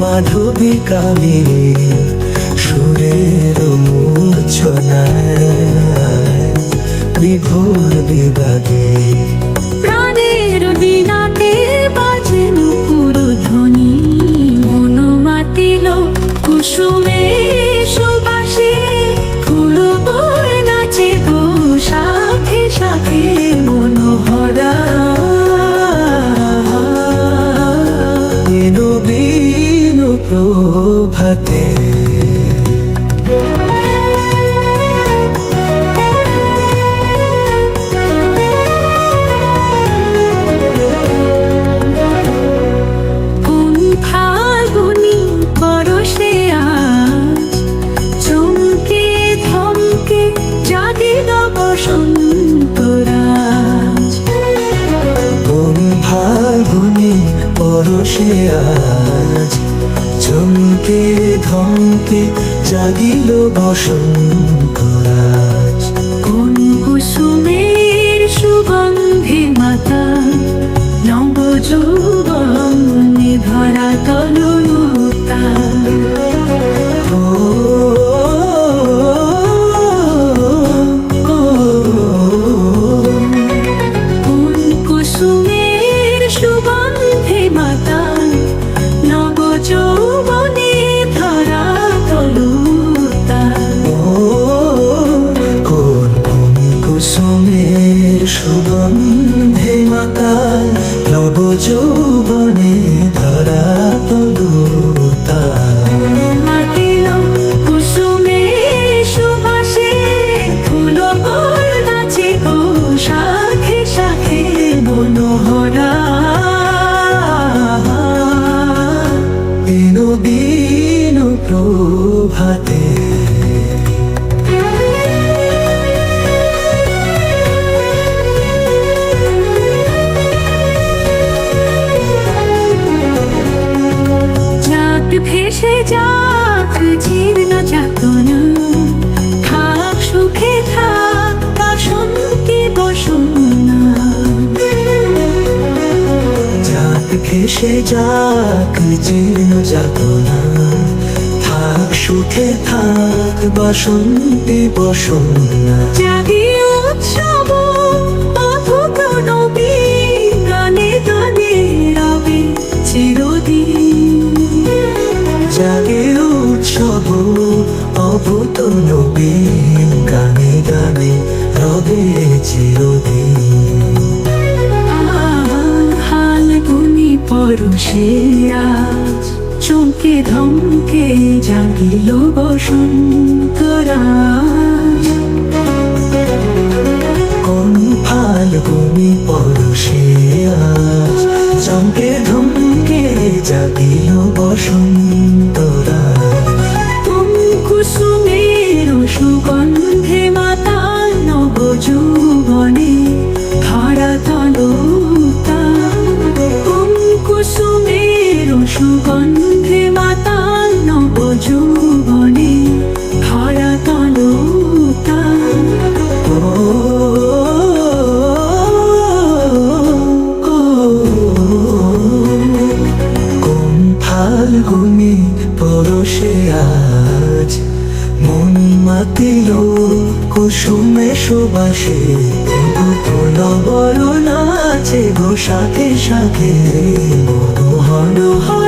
মাধবী কামিনী সুরের মূর্ছনায় বিভোর বিভাগে। কুসুমের বসন্ত পরশে চমকে ধমকে জাগিল বসন্ত রাজ কোন কুসুমের সুগন্ধে মাতা নব যৌবনে ধরা ধরা শাখে শাখে মনোহরা। এনো প্রভাতে ভেসে যাক জীর্ণ যাতনা থাক সুখে থাক বসন্তে বসন্না জাগি উৎসব অভুত নবীন গানে গানে রবে চিরদিন। জাগে উৎসব অভূত নবীন পরশে আজ চমকে ধমকে জাগিল বসন্ত রাজ কোন ফাল্গুনি পরশে পরশে আজ। মন মাতিল কুসুমে সুবাসে। বড় নাচে গো সাথে সাথে। মনোহর